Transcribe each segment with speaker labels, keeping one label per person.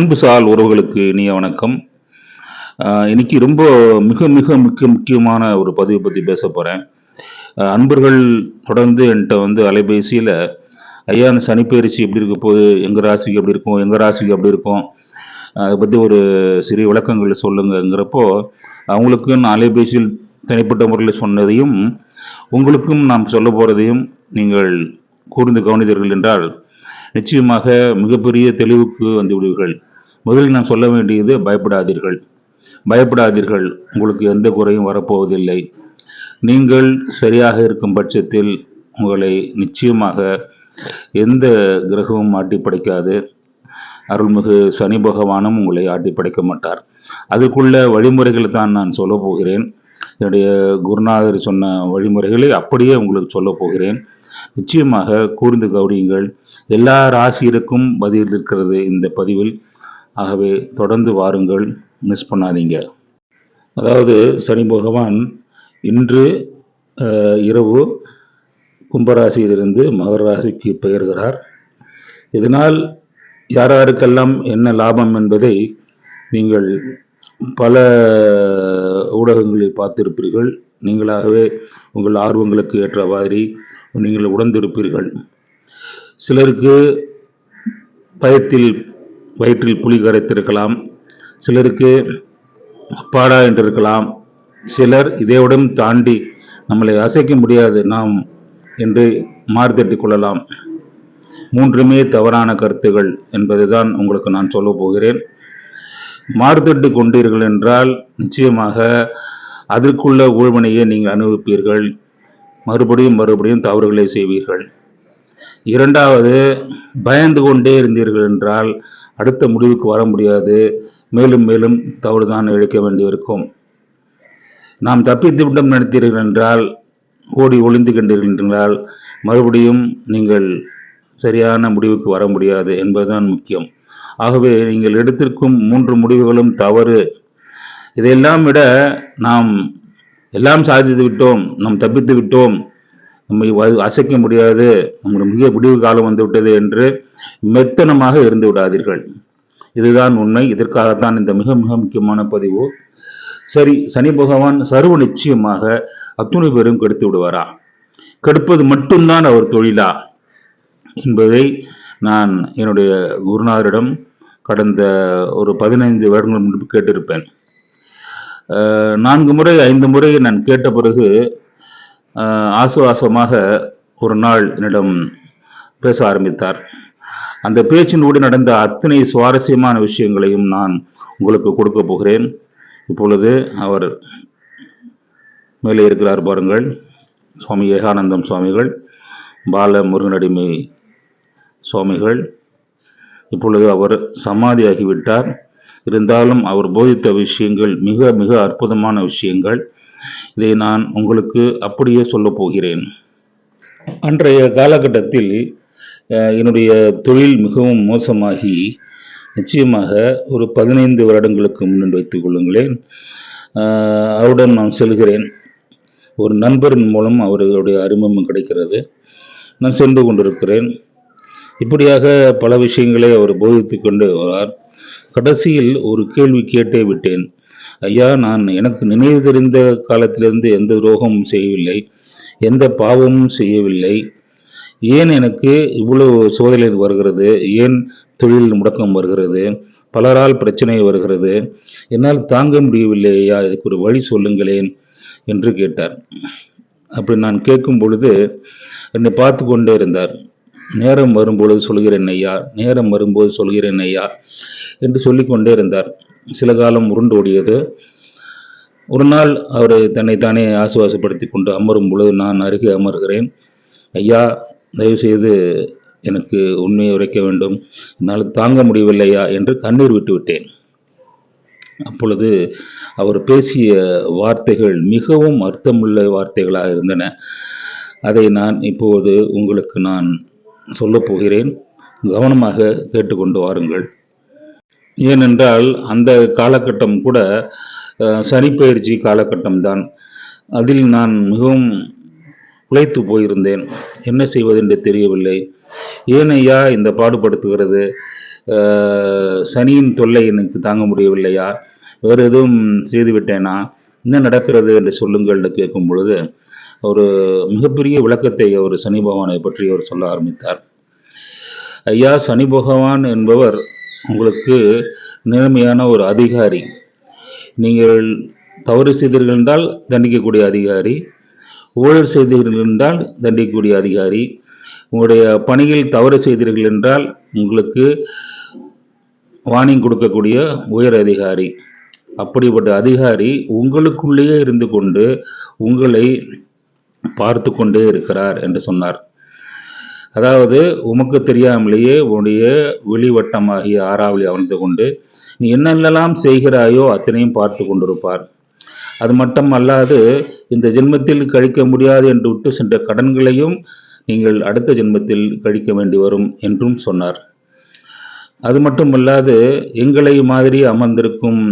Speaker 1: அன்பு சால் உறவுகளுக்கு இனிய வணக்கம். இன்னைக்கு ரொம்ப மிக மிக மிக முக்கியமான ஒரு பதிவை பற்றி பேச போகிறேன் அன்பர்கள் தொடர்ந்து என்கிட்ட வந்து அலைபேசியில் ஐயா அந்த சனிப்பெயர்ச்சி எப்படி இருக்க போகுது? எங்கள் ராசிக்கு எப்படி இருக்கும்? எங்கள் ராசிக்கு அப்படி இருக்கும்? அதை பற்றி ஒரு சிறிய விளக்கங்கள் சொல்லுங்கங்கிறப்போ அவங்களுக்கும் நான் அலைபேசியில் தனிப்பட்ட முறையில் சொன்னதையும் உங்களுக்கும் நாம் சொல்ல போகிறதையும் நீங்கள் கூர்ந்து கவனித்தீர்கள் என்றால் நிச்சயமாக மிகப்பெரிய தெளிவுக்கு வந்துவிடுவீர்கள். முதலில் நான் சொல்ல வேண்டியது பயப்படாதீர்கள். பயப்படாதீர்கள். உங்களுக்கு எந்த குறையும் வரப்போவதில்லை. நீங்கள் சரியாக இருக்கும் பட்சத்தில் உங்களை நிச்சயமாக எந்த கிரகமும் ஆட்டி படைக்காது. அருள்மிகு சனி பகவானும் உங்களை ஆட்டி படைக்க மாட்டார். அதுக்குள்ள வழிமுறைகளை தான் நான் சொல்ல போகிறேன். என்னுடைய குருநாதர் சொன்ன வழிமுறைகளை அப்படியே உங்களுக்கு சொல்ல போகிறேன். நிச்சயமாக கூர்ந்து கவனியுங்கள். எல்லா ராசியிற்கும் பதில் இருக்கிறது இந்த பதிவில். ஆகவே தொடர்ந்து வாருங்கள் மிஸ் பண்ணாதீங்க. அதாவது சனி பகவான் இன்று இரவு கும்பராசியிலிருந்து மகர ராசிக்கு பெயர்கிறார். இதனால் யார் யாருக்கெல்லாம் என்ன லாபம் என்பதை நீங்கள் பல ஊடகங்களில் பார்த்திருப்பீர்கள். நீங்களாகவே உங்கள் ஆர்வங்களுக்கு ஏற்ற மாதிரி நீங்கள் உணர்ந்திருப்பீர்கள். சிலருக்கு பயத்தில் வயிற்றில் புலி கரைத்திருக்கலாம். சிலருக்கு அப்பாடா என்றிருக்கலாம். சிலர் இதையுடன் தாண்டி நம்மளை அசைக்க முடியாது நாம் என்று மாறுதட்டி கொள்ளலாம். மூன்றுமே தவறான கருத்துகள் என்பதுதான் உங்களுக்கு நான் சொல்ல போகிறேன். மாறுதட்டி கொண்டீர்கள் என்றால் நிச்சயமாக அதற்குள்ள ஊழ்வனையை நீங்கள் அனுபவிப்பீர்கள். மறுபடியும் மறுபடியும் தவறுகளை செய்வீர்கள். இரண்டாவது பயந்து கொண்டே இருந்தீர்கள் என்றால் அடுத்த முடிவுக்கு வர முடியாது. மேலும் மேலும் தவறுதான் இழைக்க வேண்டியிருக்கும். நாம் தப்பித்து விட்டம் நடத்தீர்கள் என்றால் ஓடி ஒளிந்து கொண்டீர்கள் மறுபடியும் நீங்கள் சரியான முடிவுக்கு வர முடியாது என்பதுதான் முக்கியம். ஆகவே நீங்கள் எடுத்திருக்கும் மூன்று முடிவுகளும் தவறு. இதையெல்லாம் விட நாம் எல்லாம் சாதித்து விட்டோம் நாம் தப்பித்து விட்டோம். நம்மை அசைக்க முடியாது. நம்முடைய மிக முடிவு காலம் வந்துவிட்டது என்று மெத்தனமாக இருந்து விடாதீர்கள். இதுதான் உண்மை. இதற்காகத்தான் இந்த மிக மிக முக்கியமான பதிவு. சரி சனி பகவான் சர்வ நிச்சயமாக அத்துணை பேரும் கெடுத்து விடுவாரா? கெடுப்பது மட்டும்தான் அவர் தொழிலா? என்பதை நான் என்னுடைய குருநாதரிடம் கடந்த ஒரு பதினைந்து வருடங்கள் முன்பு கேட்டிருப்பேன். நான்கு முறை ஐந்து முறை நான் கேட்ட பிறகு ஆசுவாசமாக ஒரு நாள் என்னிடம் பேச ஆரம்பித்தார். அந்த பேச்சினோடு நடந்த அத்தனை சுவாரஸ்யமான விஷயங்களையும் நான் உங்களுக்கு கொடுக்க போகிறேன். இப்பொழுது அவர் மேலே இருக்கிறார் பாருங்கள். சுவாமி ஏகானந்தம் சுவாமிகள் பால முருகனடிமை சுவாமிகள். இப்பொழுது அவர் சமாதியாகிவிட்டார். இருந்தாலும் அவர் போதித்த விஷயங்கள் மிக மிக அற்புதமான விஷயங்கள். இதை நான் உங்களுக்கு அப்படியே சொல்லப் போகிறேன். அன்றைய காலகட்டத்தில் என்னுடைய தொழில் மிகவும் மோசமாகி நிச்சயமாக ஒரு பதினைந்து வருடங்களுக்கு முன்னில் வைத்துக் கொள்ளுங்களேன். அவருடன் நான் செல்கிறேன். ஒரு நண்பரின் மூலம் அவர்களுடைய அறிமுகம் கிடைக்கிறது. நான் சென்று கொண்டிருக்கிறேன். இப்படியாக பல விஷயங்களை அவர் போதித்து கொண்டு வரார். கடைசியில் ஒரு கேள்வி கேட்டே விட்டேன். ஐயா நான் எனக்கு நினைவு தெரிந்த காலத்திலிருந்து எந்த துரோகமும் செய்யவில்லை. எந்த பாவமும் செய்யவில்லை. ஏன் எனக்கு இவ்வளவு சோதனை வருகிறது? ஏன் தொழில் முடக்கம் வருகிறது? பலரால் பிரச்சனை வருகிறது? என்னால் தாங்க முடியவில்லையா? இதுக்கு ஒரு வழி சொல்லுங்களேன் என்று கேட்டார். அப்படி நான் கேட்கும் பொழுது என்னை பார்த்து கொண்டே இருந்தார். நேரம் வரும்பொழுது சொல்கிறேன் ஐயா நேரம் வரும்போது சொல்கிறேன் ஐயா என்று சொல்லிக்கொண்டே இருந்தார். சில காலம் உருண்டு ஓடியது. ஒரு நாள் அவர் தன்னைத்தானே ஆசுவாசப்படுத்தி கொண்டு அமரும் பொழுது நான் அருகே அமர்கிறேன். ஐயா தயவுசெய்து எனக்கு உண்மையை உரைக்க வேண்டும். என்னால் தாங்க முடியவில்லையா என்று கண்ணீர் விட்டுவிட்டேன் அப்பொழுது அவர் பேசிய வார்த்தைகள் மிகவும் அர்த்தமுள்ள வார்த்தைகளாக இருந்தன. அதை நான் இப்போது உங்களுக்கு நான் சொல்லப் போகிறேன். கவனமாக கேட்டுக்கொண்டு வாருங்கள். ஏனென்றால் அந்த காலகட்டம் கூட சனிப்பயிற்சி காலகட்டம்தான். அதில் நான் மிகவும் உழைத்து போயிருந்தேன். என்ன செய்வதென்று தெரியவில்லை. ஏன் ஐயா இந்த பாடுபடுத்துகிறது? சனியின் தொல்லை எனக்கு தாங்க முடியவில்லையா? வேறு எதுவும் செய்துவிட்டேனா என்ன நடக்கிறது என்று சொல்லுங்கள் கேட்கும் பொழுது ஒரு மிகப்பெரிய விளக்கத்தை அவர் சனி பகவானை பற்றி அவர் சொல்ல ஆரம்பித்தார். ஐயா சனி பகவான் என்பவர் உங்களுக்கு நேர்மையான ஒரு அதிகாரி. நீங்கள் தவறு செய்தீர்கள் என்றால் தண்டிக்கக்கூடிய அதிகாரி. ஊழல் செய்தீர்கள் என்றால் தண்டிக்கக்கூடிய அதிகாரி. உங்களுடைய பணியில் தவறு செய்தீர்கள் என்றால் உங்களுக்கு வார்னிங் கொடுக்கக்கூடிய உயர் அதிகாரி. அப்படிப்பட்ட அதிகாரி உங்களுக்குள்ளேயே இருந்து கொண்டு உங்களை பார்த்து கொண்டே இருக்கிறார் என்று சொன்னார். அதாவது உமக்கு தெரியாமலேயே உன்னுடைய வெளிவட்டமாகிய ஆறாவளி அமர்ந்து கொண்டு நீ என்னென்னலாம் செய்கிறாயோ அத்தனையும் பார்த்து கொண்டிருப்பார். அது மட்டும் அல்லாது இந்த ஜென்மத்தில் கழிக்க முடியாது என்று விட்டு சென்ற கடன்களையும் நீங்கள் அடுத்த ஜென்மத்தில் கழிக்க வேண்டி வரும் என்றும் சொன்னார். அது மட்டுமல்லாது எங்களை மாதிரி அமர்ந்திருக்கும்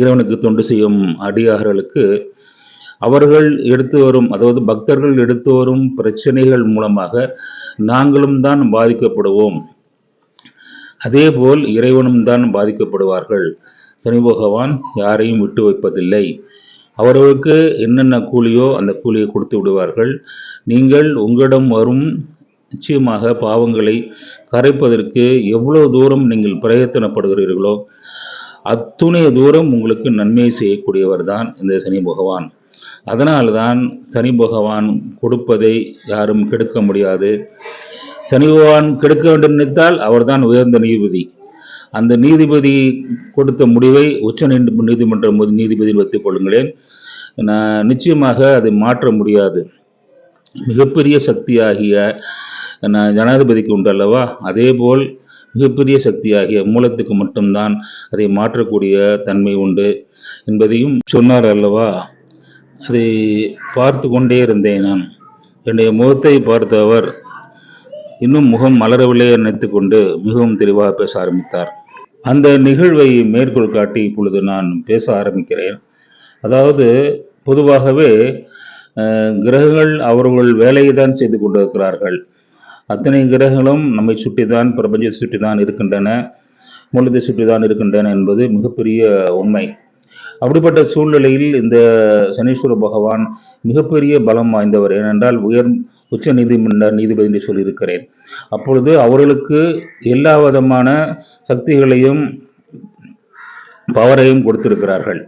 Speaker 1: இறைவனுக்கு தொண்டு செய்யும் அடியார்களுக்கு அவர்கள் எடுத்து வரும் அதாவது பக்தர்கள் எடுத்து வரும் பிரச்சனைகள் மூலமாக நாங்களும் தான் பாதிக்கப்படுவோம். அதேபோல் இறைவனும் தான் பாதிக்கப்படுவார்கள். சனி பகவான் யாரையும் விட்டு வைப்பதில்லை. அவர்களுக்கு என்னென்ன கூலியோ அந்த கூலியை கொடுத்து விடுவார்கள். நீங்கள் உங்களிடம் வரும் நிச்சயமாக பாவங்களை கரைப்பதற்கு எவ்வளவு தூரம் நீங்கள் பிரயத்தனப்படுகிறீர்களோ அத்துணைய தூரம் உங்களுக்கு நன்மை செய்யக்கூடியவர் தான் இந்த சனி பகவான். அதனால்தான் சனி பகவான் கொடுப்பதை யாரும் கெடுக்க முடியாது. சனி பகவான் கெடுக்க வேண்டும் நினைத்தால் அவர்தான் உயர்ந்த நீதிபதி. அந்த நீதிபதி கொடுத்த முடிவை உச்ச நீதி- நீதிமன்ற நீதிபதியில் வைத்துக் கொள்ளுங்களேன். நான் நிச்சயமாக அதை மாற்ற முடியாது. மிகப்பெரிய சக்தியாகிய நான் ஜனாதிபதிக்கு உண்டு அல்லவா? அதேபோல் மிகப்பெரிய சக்தியாகிய மூலத்துக்கு மட்டும்தான் அதை மாற்றக்கூடிய தன்மை உண்டு என்பதையும் சொன்னார் அல்லவா? அதை பார்த்து கொண்டே இருந்தேன் நான். என்னுடைய முகத்தை பார்த்த அவர் இன்னும் முகம் மலரவில்லை நினைத்து கொண்டு மிகவும் தெளிவாக பேச ஆரம்பித்தார். அந்த நிகழ்வை மேற்கோள் காட்டி இப்பொழுது நான் பேச ஆரம்பிக்கிறேன். அதாவது பொதுவாகவே கிரகங்கள் அவர்கள் வேலையை தான் செய்து கொண்டிருக்கிறார்கள். அத்தனை கிரகங்களும் நம்மை சுற்றி தான் பிரபஞ்சத்தை சுற்றி தான் இருக்கின்றன மூலத்தை சுற்றி தான் இருக்கின்றன என்பது மிகப்பெரிய உண்மை. அப்படிப்பட்ட சூழ்நிலையில் இந்த சனீஸ்வர பகவான் மிகப்பெரிய பலம் வாய்ந்தவர். ஏனென்றால் உயர் உச்ச நீதிமன்ற நீதிபதி என்று சொல்லியிருக்கிறேன். அப்பொழுது அவர்களுக்கு எல்லா விதமான சக்திகளையும் பவரையும் கொடுத்திருக்கிறார்கள்.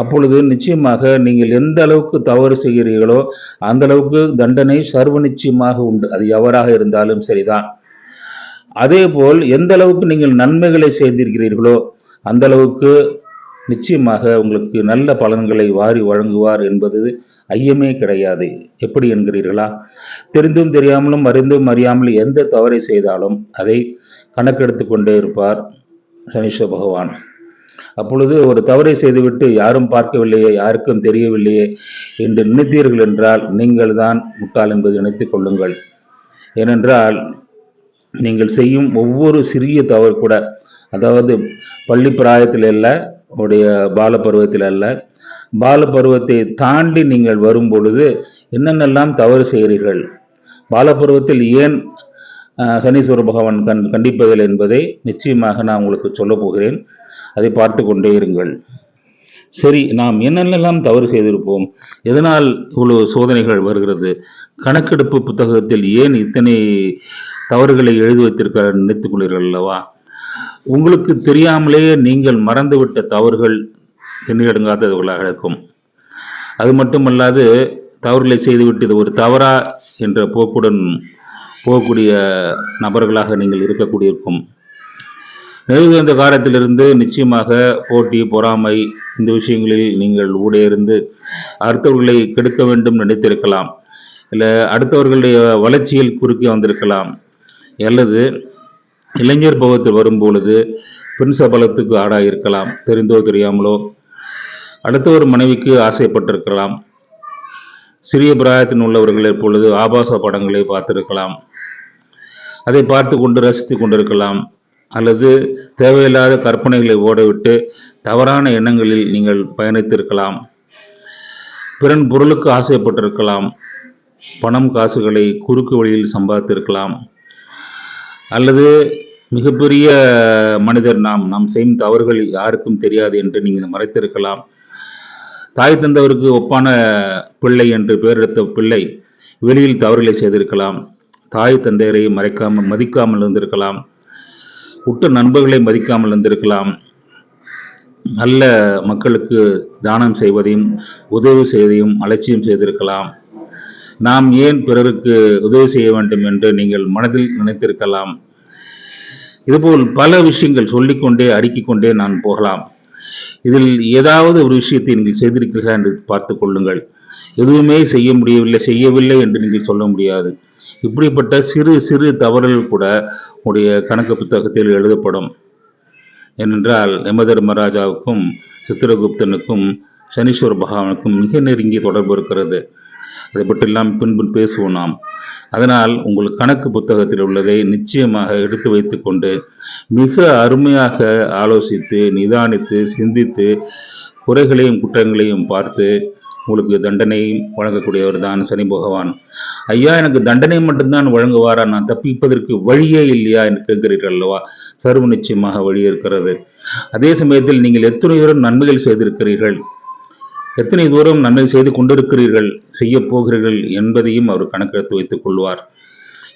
Speaker 1: அப்பொழுது நிச்சயமாக நீங்கள் எந்த அளவுக்கு தவறு செய்கிறீர்களோ அந்த அளவுக்கு தண்டனை சர்வ நிச்சயமாக உண்டு. அது எவராக இருந்தாலும் சரிதான். அதே போல் எந்த அளவுக்கு நீங்கள் நன்மைகளை செய்திருக்கிறீர்களோ அந்த அளவுக்கு நிச்சயமாக உங்களுக்கு நல்ல பலன்களை வாரி வழங்குவார் என்பது ஐயமே கிடையாது. எப்படி என்கிறீர்களா? தெரிந்தும் தெரியாமலும் அறிந்தும் அறியாமல் எந்த தவறை செய்தாலும் அதை கணக்கெடுத்து கொண்டே இருப்பார் சனீஸ்வர பகவான். அப்பொழுது ஒரு தவறை செய்துவிட்டு யாரும் பார்க்கவில்லையே யாருக்கும் தெரியவில்லையே என்று நினைத்தீர்கள் என்றால் நீங்கள் தான் முட்டாள் என்பதை நினைத்துக் கொள்ளுங்கள். ஏனென்றால் நீங்கள் செய்யும் ஒவ்வொரு சிறிய தவறு கூட அதாவது பள்ளி பிராயத்தில் அல்ல உடைய பால பருவத்தில் அல்ல பால பருவத்தை தாண்டி நீங்கள் வரும் பொழுது என்னென்னலாம் தவறு செய்கிறீர்கள்? பால பருவத்தில் ஏன் சனீஸ்வர பகவான் கண் கண்டிப்பதில்லை என்பதை நிச்சயமாக நான் உங்களுக்கு சொல்லப் போகிறேன். அதை பார்த்து கொண்டே இருங்கள். சரி நாம் என்னென்னலாம் தவறு செய்திருப்போம்? எதனால் இவ்வளவு சோதனைகள் வருகிறது? கணக்கெடுப்பு புத்தகத்தில் ஏன் இத்தனை தவறுகளை எழுதி வைத்திருக்கிறார் நினைத்துக் கொள்கிறீர்கள் அல்லவா? உங்களுக்கு தெரியாமலேயே நீங்கள் மறந்துவிட்ட தவறுகள் எண்ணியடங்காதவர்களாக இருக்கும். அது மட்டுமல்லாது தவறுகளை செய்துவிட்டு இது ஒரு தவறா என்ற போக்குடன் போகக்கூடிய நபர்களாக நீங்கள் இருக்கக்கூடியிருக்கும். நெருங்கிய காலத்திலிருந்து நிச்சயமாக போட்டி பொறாமை இந்த விஷயங்களில் நீங்கள் ஊடே இருந்து அடுத்தவர்களை கெடுக்க வேண்டும் நினைத்திருக்கலாம். இல்லை அடுத்தவர்களுடைய வளர்ச்சியில் குறுக்கே வந்திருக்கலாம். அல்லது இளைஞர் பருவத்தில் வரும்பொழுது பெண் சபலத்துக்கு ஆடாக இருக்கலாம் தெரிந்தோ தெரியாமலோ அடுத்த ஒரு மனைவிக்கு ஆசைப்பட்டிருக்கலாம். சிறிய பிராயத்தில் உள்ளவர்கள் இப்பொழுது ஆபாச படங்களை பார்த்திருக்கலாம். அதை பார்த்து கொண்டு ரசித்து கொண்டிருக்கலாம். அல்லது தேவையில்லாத கற்பனைகளை ஓடவிட்டு தவறான எண்ணங்களில் நீங்கள் பயணித்திருக்கலாம். பிறன் பொருளுக்கு ஆசைப்பட்டிருக்கலாம். பணம் காசுகளை குறுக்கு வழியில் சம்பாதித்திருக்கலாம். அல்லது மிகப்பெரிய மனிதர் நாம் நாம் செய்யும் தவறுகள் யாருக்கும் தெரியாது என்று நீங்கள் மறைத்திருக்கலாம். தாய் தந்தவருக்கு ஒப்பான பிள்ளை என்று பெயரெடுத்த பிள்ளை வெளியில் தவறுகளை செய்திருக்கலாம். தாய் தந்தையரை மறைக்காமல் மதிக்காமல் இருந்திருக்கலாம். உற்ற நண்பர்களை மதிக்காமல் இருந்திருக்கலாம். நல்ல மக்களுக்கு தானம் செய்வதையும் உதவி செய்வதையும் அலட்சியம் செய்திருக்கலாம். நாம் ஏன் பிறருக்கு உதவி செய்ய வேண்டும் என்று நீங்கள் மனதில் நினைத்திருக்கலாம். இதுபோல் பல விஷயங்கள் சொல்லிக்கொண்டே அடுக்கிக் கொண்டே நான் போகலாம். இதில் ஏதாவது ஒரு விஷயத்தை நீங்கள் செய்திருக்கிறீர்களா என்று பார்த்து கொள்ளுங்கள். எதுவுமே செய்ய முடியவில்லை செய்யவில்லை என்று நீங்கள் சொல்ல முடியாது. இப்படிப்பட்ட சிறு சிறு தவறுகள் கூட உடைய கணக்கு புத்தகத்தில் எழுதப்படும். ஏனென்றால் யமதர்மராஜாவுக்கும் சித்திரகுப்தனுக்கும் சனீஸ்வர பகவானுக்கும் மிக நெருங்கிய தொடர்பு இருக்கிறது. அதை பற்றியெல்லாம் பின்பு பேசுவோம் நாம். அதனால் உங்கள் கணக்கு புத்தகத்தில் உள்ளதை நிச்சயமாக எடுத்து வைத்துக்கொண்டு மிக அருமையாக ஆலோசித்து நிதானித்து சிந்தித்து குறைகளையும் குற்றங்களையும் பார்த்து உங்களுக்கு தண்டனையும் வழங்கக்கூடியவர் தான் சனி பகவான். ஐயா எனக்கு தண்டனை மட்டும்தான் வழங்குவாரா? நான் தப்பிப்பதற்கு வழியே இல்லையா என்று கேட்கிறீர்கள் அல்லவா? சர்வ நிச்சயமாக வழி இருக்கிறது. அதே சமயத்தில் நீங்கள் எத்தனை நன்மைகள் செய்திருக்கிறீர்கள். எத்தனை தூரம் நன்மை செய்து கொண்டிருக்கிறீர்கள் செய்ய போகிறீர்கள் என்பதையும் அவர் கணக்கெடுத்து வைத்துக் கொள்வார்.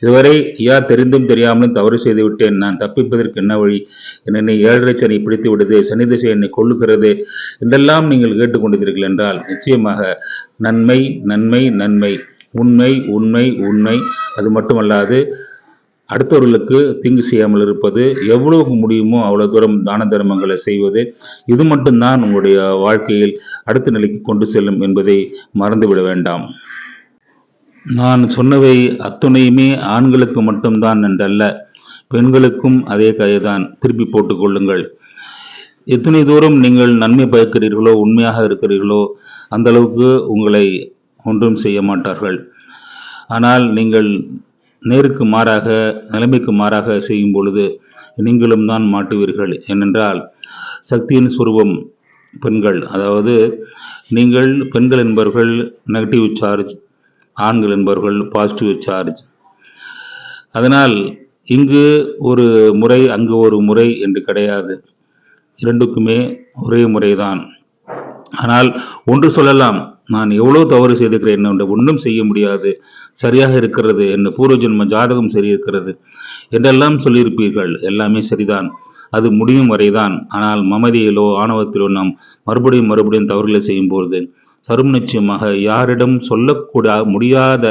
Speaker 1: இதுவரை யா தெரிந்தும் தெரியாமலும் தவறு செய்துவிட்டேன் நான் தப்பிப்பதற்கு என்ன வழி? என்னை ஏழரை சனி பிடித்து விடுது சனி திசை என்னை கொள்ளுகிறது என்றெல்லாம் நீங்கள் கேட்டுக்கொண்டிருக்கிறீர்கள் என்றால் நிச்சயமாக நன்மை நன்மை நன்மை. உண்மை உண்மை உண்மை. அது மட்டுமல்லாது அடுத்தவர்களுக்கு தீங்கு செய்யாமல் இருப்பது எவ்வளவு முடியுமோ அவ்வளவு தூரம் தான தர்மங்களை செய்வது இது மட்டும்தான் உங்களுடைய வாழ்க்கையில் அடுத்த நிலைக்கு கொண்டு செல்லும் என்பதை மறந்துவிட வேண்டாம். நான் சொன்னவை அத்துணையுமே ஆண்களுக்கு மட்டும்தான் என்றல்ல பெண்களுக்கும் அதே கதைதான். திருப்பி போட்டுக் கொள்ளுங்கள். எத்தனை தூரம் நீங்கள் நன்மை பயக்கிறீர்களோ உண்மையாக இருக்கிறீர்களோ அந்த அளவுக்கு உங்களை ஒன்றும் செய்ய மாட்டார்கள். ஆனால் நீங்கள் நேருக்கு மாறாக நிலைமைக்கு மாறாக செய்யும் பொழுது நீங்களும் தான் மாட்டுவீர்கள். ஏனென்றால் சக்தியின் சுரூபம் பெண்கள். அதாவது நீங்கள் பெண்கள் என்பவர்கள் நெகட்டிவ் சார்ஜ் ஆண்கள் என்பவர்கள் பாசிட்டிவ் சார்ஜ் அதனால் இங்கு ஒரு முறை அங்கு ஒரு முறை என்று கிடையாது. இரண்டுக்குமே ஒரே முறைதான். ஆனால் ஒன்று சொல்லலாம். நான் எவ்வளோ தவறு செய்திருக்கிறேன் என்று ஒன்றும் செய்ய முடியாது. சரியாக இருக்கிறது. என்ன பூர்வ ஜென்ம ஜாதகம் சரி இருக்கிறது என்றெல்லாம் சொல்லியிருப்பீர்கள். எல்லாமே சரிதான். அது முடியும் வரைதான். ஆனால் மமதியிலோ ஆணவத்திலோ நாம் மறுபடியும் மறுபடியும் தவறுகளை செய்யும்போது சரும் நிச்சயமாக யாரிடம் சொல்லக்கூட முடியாத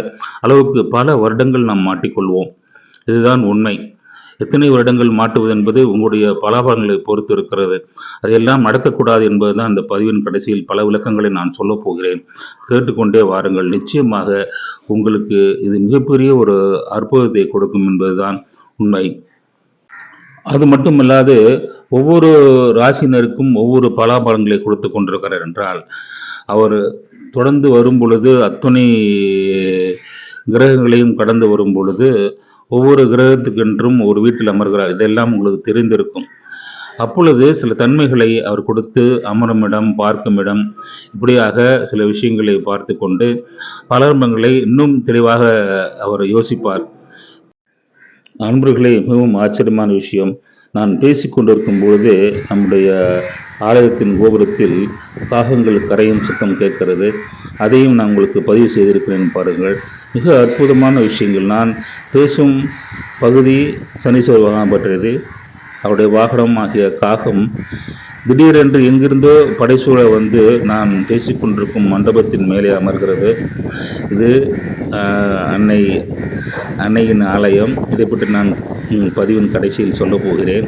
Speaker 1: அளவுக்கு பல வருடங்கள் நாம் மாட்டிக்கொள்வோம். இதுதான் உண்மை. எத்தனை வருடங்கள் மாட்டுவது என்பது உங்களுடைய பலாபலங்களை பொறுத்து இருக்கிறது அதையெல்லாம் நடக்கக்கூடாது என்பதுதான் அந்த பதிவின் கடைசியில் பல விளக்கங்களை நான் சொல்லப் போகிறேன். கேட்டுக்கொண்டே வாருங்கள். நிச்சயமாக உங்களுக்கு இது மிகப்பெரிய ஒரு அற்புதத்தை கொடுக்கும் என்பதுதான் உண்மை. அது மட்டுமல்லாது ஒவ்வொரு ராசினருக்கும் ஒவ்வொரு பலாபலங்களை கொடுத்து கொண்டிருக்கிறார் என்றால் அவர் தொடர்ந்து வரும் பொழுது அத்துணை கிரகங்களையும் கடந்து வரும் பொழுது ஒவ்வொரு கிரகத்துக்கென்றும் ஒரு வீட்டில் அமர்கிறார். இதெல்லாம் உங்களுக்கு தெரிந்திருக்கும். அப்பொழுது சில தன்மைகளை அவர் கொடுத்து அமரும் இடம் பார்க்கும் இடம் இப்படியாக சில விஷயங்களை பார்த்து கொண்டு பலர்மங்களை இன்னும் தெளிவாக அவர் யோசிப்பார். நண்பர்களே மிகவும் ஆச்சரியமான விஷயம். நான் பேசிக்கொண்டிருக்கும் பொழுதே நம்முடைய ஆலயத்தின் கோபுரத்தில் காகங்கள் கரையும் சத்தம் கேட்கிறது. அதையும் நான் உங்களுக்கு பதிவு செய்திருக்கிறேன் பாருங்கள். மிக அற்புதமான விஷயங்கள். நான் பேசும் பகுதி சனீஸ்வர பகவான் பற்றியது. அவருடைய வாகனம் ஆகிய காகம் திடீரென்று எங்கிருந்தோ படைசூழ வந்து நான் பேசிக்கொண்டிருக்கும் மண்டபத்தின் மேலே அமர்கிறது. இது அன்னை அன்னையின் ஆலயம். இதை பற்றி நான் பதிவின் கடைசியில் சொல்ல போகிறேன்.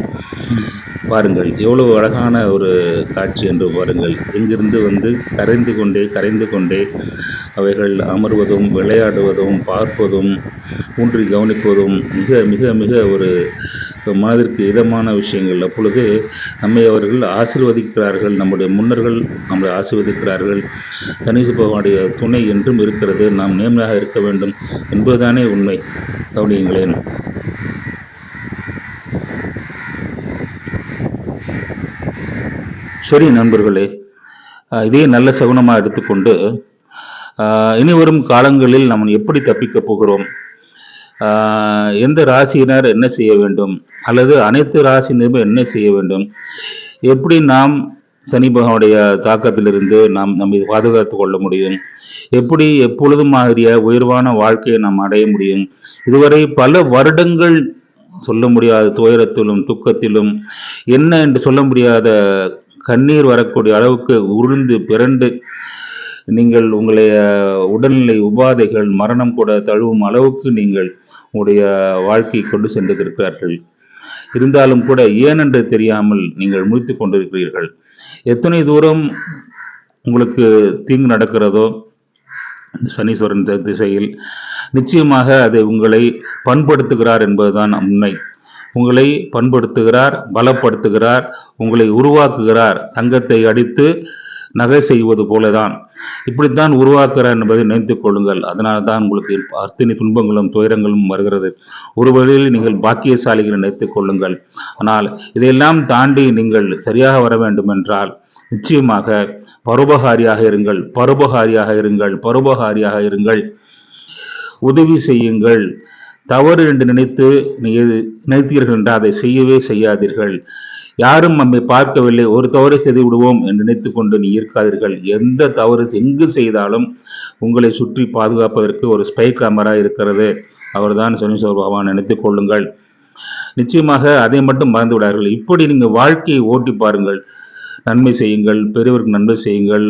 Speaker 1: பாருங்கள் எவ்வளவு அழகான ஒரு காட்சி என்று பாருங்கள். இங்கிருந்து வந்து கரைந்து கொண்டே கரைந்து கொண்டே அவைகள் அமர்வதும் விளையாடுவதும் பார்ப்பதும் ஊன்றி கவனிப்பதும் மிக மிக மிக ஒரு மனதிற்கு இதமான விஷயங்கள் அப்பொழுது நம்மை அவர்கள் ஆசிர்வதிக்கிறார்கள் நம்முடைய முன்னர்கள் நம்மளை ஆசிர்வதிக்கிறார்கள். சனீசு பகவானுடைய துணை என்றும் இருக்கிறது. நாம் நேர்மையாக இருக்க வேண்டும் என்பதுதானே உண்மை. கவனியங்களேன். சரி நண்பர்களே இதே நல்ல சகுனமாக எடுத்துக்கொண்டு இனி வரும் காலங்களில் நாம் எப்படி தப்பிக்க போகிறோம்? எந்த ராசியினர் என்ன செய்ய வேண்டும்? அல்லது அனைத்து ராசியினரும் என்ன செய்ய வேண்டும்? எப்படி நாம் சனி பகவானுடைய தாக்கத்திலிருந்து நாம் நம்மை பாதுகாத்துக் கொள்ள முடியும்? எப்படி எப்பொழுதும் ஆகிய உயர்வான வாழ்க்கையை நாம் அடைய முடியும்? இதுவரை பல வருடங்கள் சொல்ல முடியாத துயரத்திலும் துக்கத்திலும் என்ன என்று சொல்ல முடியாத கண்ணீர் வரக்கூடிய அளவுக்கு உருண்டு பிறண்டு நீங்கள் உங்களுடைய உடல்நிலை உபாதைகள் மரணம் கூட தழுவும் அளவுக்கு நீங்கள் உங்களுடைய வாழ்க்கையை கொண்டு சென்றிருக்கிறார்கள். இருந்தாலும் கூட ஏனென்று தெரியாமல் நீங்கள் முடித்து கொண்டிருக்கிறீர்கள். எத்தனை தூரம் உங்களுக்கு தீங்கு நடக்கிறதோ சனீஸ்வரன் திசையில் நிச்சயமாக அதை உங்களை பண்படுத்துகிறார் என்பதுதான் உண்மை. உங்களை பண்படுத்துகிறார் பலப்படுத்துகிறார் உங்களை உருவாக்குகிறார் தங்கத்தை அடித்து நகை செய்வது போலதான். இப்படித்தான் உருவாக்குகிறார் என்பதை நினைத்துக் கொள்ளுங்கள். அதனால் தான் உங்களுக்கு அத்தனை துன்பங்களும் துயரங்களும் வருகிறது. ஒரு வழியில் நீங்கள் பாக்கியசாலிகளை நினைத்துக் கொள்ளுங்கள். ஆனால் இதையெல்லாம் தாண்டி நீங்கள் சரியாக வர வேண்டும் என்றால் நிச்சயமாக பரோபகாரியாக இருங்கள் பரோபகாரியாக இருங்கள் பரோபகாரியாக இருங்கள். உதவி செய்யுங்கள். தவறு என்று நினைத்து நினைத்தீர்கள் என்றால் அதை செய்யவே செய்யாதீர்கள். யாரும் நம்மை பார்க்கவில்லை. ஒரு தவறு செய்து விடுவோம் என்று நினைத்து கொண்டு நீ இருக்காதீர்கள். எந்த தவறு எங்கு செய்தாலும் உங்களை சுற்றி பாதுகாப்பதற்கு ஒரு ஸ்பை கேமரா இருக்கிறது. அவர்தான் சனீஸ்வர பகவான் நினைத்துக் கொள்ளுங்கள். நிச்சயமாக அதை மட்டும் மறந்து விடார்கள் இப்படி நீங்கள் வாழ்க்கையை ஓட்டி பாருங்கள். நன்மை செய்யுங்கள் பெரியவருக்கு நன்மை செய்யுங்கள்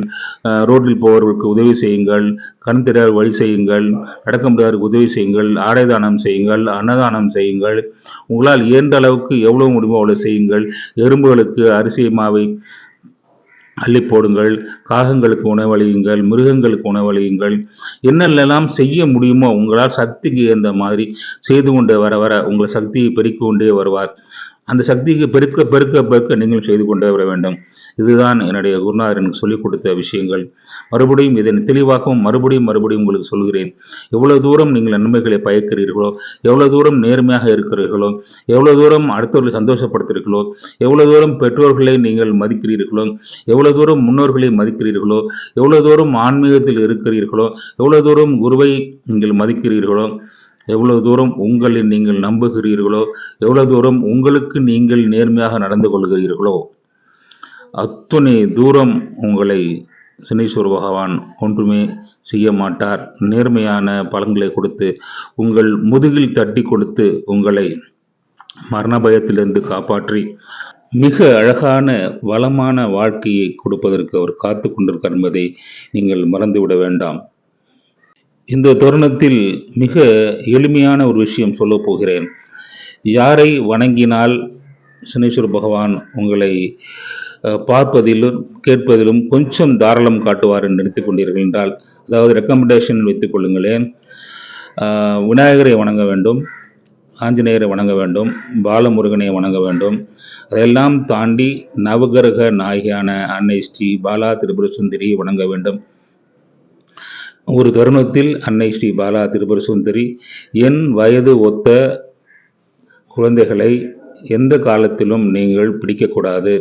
Speaker 1: ரோட்டில் போவர்களுக்கு உதவி செய்யுங்கள் கண் தெரியாத வழி செய்யுங்கள் நடக்க முடியாதவருக்கு உதவி செய்யுங்கள் ஆடை தானம் செய்யுங்கள் அன்னதானம் செய்யுங்கள். உங்களால் இயன்ற அளவுக்கு எவ்வளவு முடியுமோ அவ்வளவு செய்யுங்கள். எறும்புகளுக்கு அரிசி மாவை அள்ளி போடுங்கள் காகங்களுக்கு உணவளியுங்கள் மிருகங்களுக்கு உணவளியுங்கள் என்னெல்லாம் செய்ய முடியுமோ உங்களால் சக்திக்கு ஏந்த மாதிரி செய்து கொண்டே வர வர உங்கள் சக்தியை பெருக்கிக் கொண்டே வருவார். அந்த சக்திக்கு பெருக்க பெருக்க பெருக்க நீங்கள் செய்து கொண்டே வர வேண்டும். இதுதான் என்னுடைய குருநாதர் எனக்கு சொல்லிக் கொடுத்த விஷயங்கள். மறுபடியும் இதன் தெளிவாகவும் மறுபடியும் மறுபடியும் உங்களுக்கு சொல்கிறேன். எவ்வளவு தூரம் நீங்கள் நன்மைகளை பயக்கிறீர்களோ எவ்வளவு தூரம் நேர்மையாக இருக்கிறீர்களோ எவ்வளவு தூரம் அடுத்தவர்களை சந்தோஷப்படுத்துகிறீர்களோ எவ்வளவு தூரம் பெற்றோர்களை நீங்கள் மதிக்கிறீர்களோ எவ்வளவு தூரம் முன்னோர்களை மதிக்கிறீர்களோ எவ்வளவு தூரம் ஆன்மீகத்தில் இருக்கிறீர்களோ எவ்வளவு தூரம் குருவை நீங்கள் மதிக்கிறீர்களோ எவ்வளவு தூரம் உங்களை நீங்கள் நம்புகிறீர்களோ எவ்வளவு தூரம் உங்களுக்கு நீங்கள் நேர்மையாக நடந்து கொள்கிறீர்களோ அத்துணை தூரம் உங்களை சனீஸ்வர பகவான் ஒன்றுமே செய்ய மாட்டார். நேர்மையான பலன்களை கொடுத்து உங்கள் முதுகில் தட்டி கொடுத்து உங்களை மரண பயத்திலிருந்து காப்பாற்றி மிக அழகான வளமான வாழ்க்கையை கொடுப்பதற்கு அவர் காத்து கொண்டிருக்கார் என்பதை நீங்கள் மறந்துவிட வேண்டாம். இந்த தருணத்தில் மிக எளிமையான ஒரு விஷயம் சொல்லப் போகிறேன். யாரை வணங்கினால் சனீஸ்வர பகவான் உங்களை பார்ப்பதிலும் கேட்பதிலும் கொஞ்சம் தாராளம் காட்டுவார் என்று நினைத்து கொண்டீர்கள் என்றால் அதாவது ரெக்கமெண்டேஷன் வைத்துக் கொள்ளுங்களேன். விநாயகரை வணங்க வேண்டும் ஆஞ்சநேயரை வணங்க வேண்டும் பாலமுருகனை வணங்க வேண்டும். அதையெல்லாம் தாண்டி நவகிரக நாயகியான அன்னை ஸ்ரீ பாலா திரிபுர சுந்தரியை வணங்க வேண்டும். ஒரு தருணத்தில் அன்னை ஸ்ரீ பாலா திரிபுர சுந்தரி என் வயது ஒத்த குழந்தைகளை எந்த காலத்திலும் நீங்கள் பிடிக்கக்கூடாது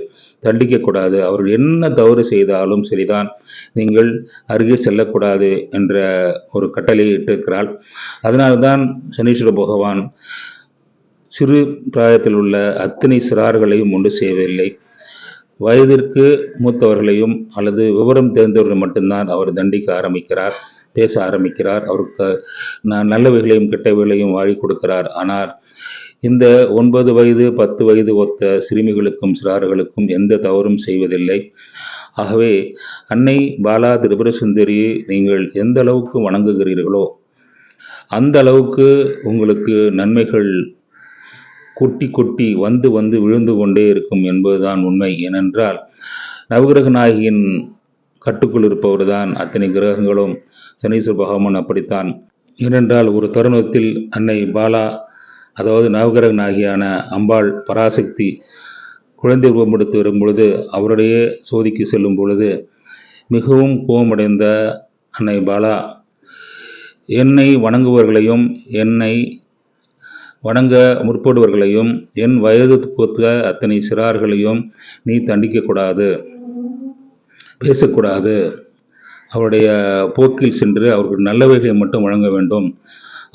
Speaker 1: தண்டிக்கக்கூடாது. அவர்கள் என்ன தவறு செய்தாலும் சரிதான். நீங்கள் அருகே செல்லக்கூடாது என்ற ஒரு கட்டளையை இட்டிருக்கிறாள். அதனால்தான் சனீஸ்வர பகவான் சிறு பிராயத்தில் உள்ள அத்தனை சிறார்களையும் ஒன்று செய்யவில்லை. வயதிற்கு மூத்தவர்களையும் அல்லது விவரம் தெரிந்தவர்கள் மட்டும்தான் அவர் தண்டிக்க ஆரம்பிக்கிறார் பேச ஆரம்பிக்கிறார். அவருக்கு நல்லவைகளையும் கெட்டவைகளையும் வாழி கொடுக்கிறார். ஆனால் இந்த ஒன்பது வயது பத்து வயது ஒத்த சிறுமிகளுக்கும் சிறார்களுக்கும் எந்த தவறும் செய்வதில்லை. ஆகவே அன்னை பாலா திரிபுர சுந்தரியை நீங்கள் எந்த அளவுக்கு வணங்குகிறீர்களோ அந்த அளவுக்கு உங்களுக்கு நன்மைகள் கொட்டி கொட்டி வந்து வந்து விழுந்து கொண்டே இருக்கும் என்பதுதான் உண்மை. ஏனென்றால் நவகிரக நாயகியின் கட்டுக்குள் இருப்பவர் தான் அத்தனை கிரகங்களும் சனீஸ்வர பகவான் அப்படித்தான். ஏனென்றால் ஒரு தருணத்தில் அன்னை பாலா அதாவது நவகிரக நாகியான அம்பாள் பராசக்தி குழந்தை உருவம் எடுத்து வரும் பொழுது அவருடைய சோதிக்கு செல்லும் பொழுது மிகவும் கோபமடைந்த அன்னை பாலா என்னை வணங்குபவர்களையும் என்னை வணங்க முற்படுவர்களையும் என் வயது பொறுத்த அத்தனை சிறார்களையும் நீ தண்டிக்கக்கூடாது பேசக்கூடாது அவருடைய போக்கில் சென்று அவர்கள் நல்லவைகளை மட்டும் வழங்க வேண்டும்.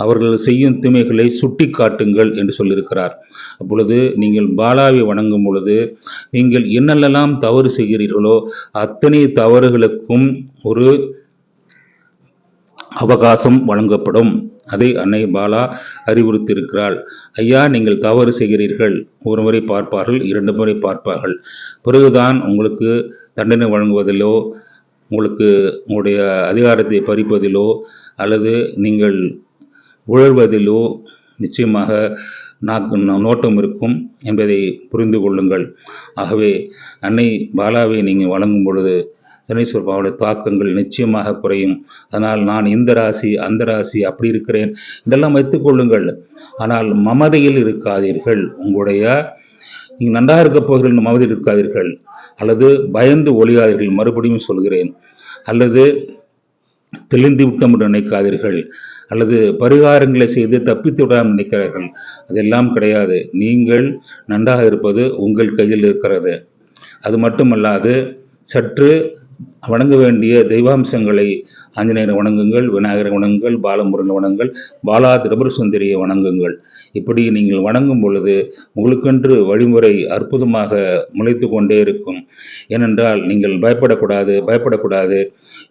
Speaker 1: அவர்கள் செய்யும் தீமைகளை சுட்டி காட்டுங்கள் என்று சொல்லியிருக்கிறார். அப்பொழுது நீங்கள் பாலாவை வணங்கும் பொழுது நீங்கள் என்னெல்லாம் தவறு செய்கிறீர்களோ அத்தனை தவறுகளுக்கும் ஒரு அவகாசம் வழங்கப்படும். அதை அன்னை பாலா அறிவுறுத்தியிருக்கிறாள். ஐயா நீங்கள் தவறு செய்கிறீர்கள். ஒரு முறை பார்ப்பார்கள் இரண்டு முறை பார்ப்பார்கள். பிறகுதான் உங்களுக்கு தண்டனை வழங்குவதிலோ உங்களுக்கு உங்களுடைய அதிகாரத்தை பறிப்பதிலோ அல்லது நீங்கள் உழல்வதிலோ நிச்சயமாக நாக்கு நோட்டம் இருக்கும் என்பதை புரிந்து கொள்ளுங்கள். ஆகவே அன்னை பாலாவை நீங்கள் வழங்கும் பொழுது சனீஸ்வர பாவோட தாக்கங்கள் நிச்சயமாக குறையும். அதனால் நான் இந்த ராசி அந்த ராசி அப்படி இருக்கிறேன் இதெல்லாம் வைத்துக் கொள்ளுங்கள். ஆனால் மமதையில் இருக்காதீர்கள். உங்களுடைய நீங்கள் நன்றாக இருக்கப் போகிறீர்கள் மமதையில் இருக்காதீர்கள். அல்லது பயந்து ஒழியாதீர்கள் மறுபடியும் சொல்கிறேன். அல்லது தெளிந்து விட்டம் என்று நினைக்காதீர்கள். அல்லது பரிகாரங்களை செய்து தப்பித்து விடாமல் நினைக்கிறார்கள் அதெல்லாம் கிடையாது. நீங்கள் நன்றாக இருப்பது உங்கள் கையில் இருக்கிறது. அது மட்டுமல்லாது சற்று வணங்க வேண்டிய தெய்வாம்சங்களை ஆஞ்சநேயரை வணங்குங்கள் விநாயகரை வணங்குங்கள் பாலமுருகனை வணங்குங்கள் பாலா திரபுர சுந்தரியை வணங்குங்கள். இப்படி நீங்கள் வணங்கும் பொழுது உங்களுக்கென்று வழிமுறை அற்புதமாக முளைத்து கொண்டே இருக்கும். ஏனென்றால் நீங்கள் பயப்படக்கூடாது பயப்படக்கூடாது.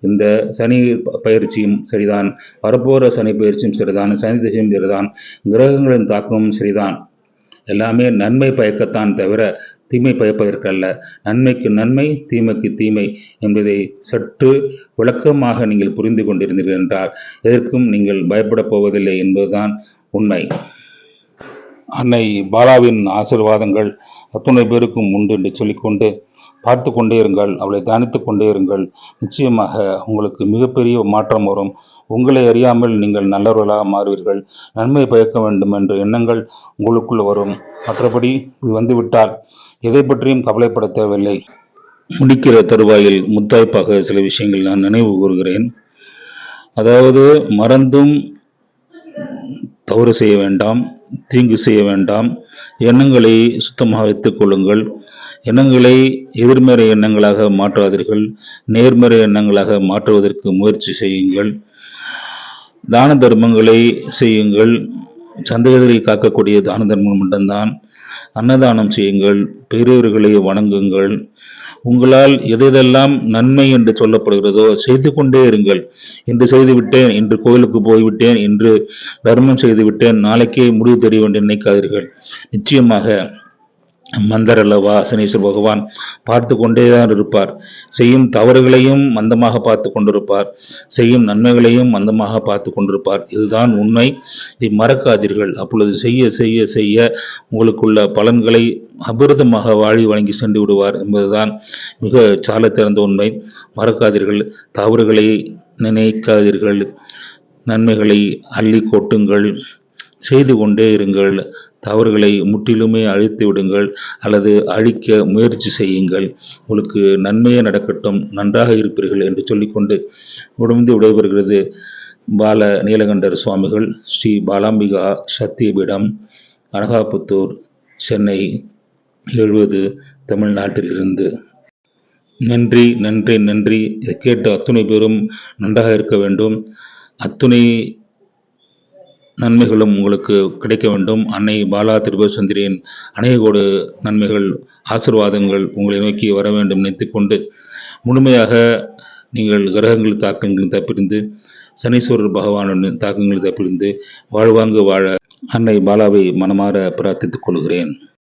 Speaker 1: இந்த சனி பயிற்சியும் சரிதான். வரப்போகிற சனி பயிற்சியும் சரிதான். சனி திசையும் சரிதான். கிரகங்களின் தாக்கமும் சரிதான். எல்லாமே நன்மை பயக்கத்தான் தவிர தீமை பயப்பதற்கல்ல. நன்மைக்கு நன்மை தீமைக்கு தீமை என்பதை சற்று விளக்கமாக நீங்கள் புரிந்து கொண்டிருந்தீர்கள் என்றால் எதற்கும் நீங்கள் பயப்படப் போவதில்லை என்பதுதான் உண்மை. அன்னை பாலாவின் ஆசிர்வாதங்கள் அத்துணை பேருக்கும் உண்டு என்று சொல்லிக்கொண்டு பார்த்து கொண்டே இருங்கள் அவளை தியானித்து கொண்டே இருங்கள். நிச்சயமாக உங்களுக்கு மிகப்பெரிய மாற்றம் வரும். உங்களை அறியாமல் நீங்கள் நல்லவர்களாக மாறுவீர்கள். நன்மை பயக்க வேண்டும் என்ற எண்ணங்கள் உங்களுக்குள் வரும். மற்றபடி இது வந்துவிட்டால் எதை பற்றியும் கவலைப்பட தேவையில்லை. முடிக்கிற தருவாயில் முத்தாய்ப்பாக சில விஷயங்கள் நான் நினைவு கூறுகிறேன். அதாவது மறந்தும் தவறு செய்ய வேண்டாம் தீங்கு செய்ய வேண்டாம். எண்ணங்களை சுத்தமாக வைத்துக் கொள்ளுங்கள். எண்ணங்களை எதிர்மறை எண்ணங்களாக மாற்றாதீர்கள் நேர்மறை எண்ணங்களாக மாற்றுவதற்கு முயற்சி செய்யுங்கள். தான தர்மங்களை செய்யுங்கள். சந்தேகத்தை காக்கக்கூடிய தான தர்மம் மட்டும்தான். அன்னதானம் செய்யுங்கள். பெரியவர்களை வணங்குங்கள். உங்களால் எதெல்லாம் நன்மை என்று சொல்லப்படுகிறதோ செய்து கொண்டே இருங்கள். இன்று செய்துவிட்டேன் இன்று கோயிலுக்கு போய்விட்டேன் இன்று தர்மம் செய்துவிட்டேன் நாளைக்கே முடிவு தெரிய என்று நினைக்காதீர்கள். நிச்சயமாக மந்தர் அல்லவா சனீஸ்வர பகவான் பார்த்து கொண்டேதான் இருப்பார். செய்யும் தவறுகளையும் மந்தமாக பார்த்து கொண்டிருப்பார். செய்யும் நன்மைகளையும் மந்தமாக பார்த்து கொண்டிருப்பார். இதுதான் உண்மை. இதை மறக்காதீர்கள். அப்பொழுது செய்ய செய்ய செய்ய உங்களுக்குள்ள பலன்களை அபிரதமாக வாழி வழங்கி சென்று விடுவார் என்பதுதான் மிக சால திறந்த உண்மை. மறக்காதீர்கள். தவறுகளை நினைக்காதீர்கள். நன்மைகளை அள்ளி கொட்டுங்கள். செய்து கொண்டே இருங்கள். தவறுகளை முற்றிலுமே அழித்து விடுங்கள் அல்லது அழிக்க முயற்சி செய்யுங்கள். உங்களுக்கு நன்மையே நடக்கட்டும் நன்றாக இருப்பீர்கள் என்று சொல்லிக்கொண்டு முடிந்து விடைபெறுகிறது பால நீலகண்டர் சுவாமிகள். ஸ்ரீ பாலாம்பிகா சத்தியபீடம் அனகாபுத்தூர் சென்னை எழுபது தமிழ்நாட்டிலிருந்து. நன்றி நன்றி நன்றி. இதை கேட்டு அத்துணை பேரும் நன்றாக இருக்க வேண்டும். அத்துணை நன்மைகளும் உங்களுக்கு கிடைக்க வேண்டும். அன்னை பாலா திருபசுந்தரியின் அநேகோடு நன்மைகள் ஆசிர்வாதங்கள் உங்களை நோக்கி வர வேண்டும் நினைத்துக்கொண்டு முழுமையாக நீங்கள் கிரகங்கள் தாக்கங்கள் தப்பிருந்து சனீஸ்வரர் பகவானின் தாக்கங்கள் தப்பிருந்து வாழ்வாங்கு வாழ அன்னை பாலாவை மனமாற பிரார்த்தித்துக் கொள்கிறேன்.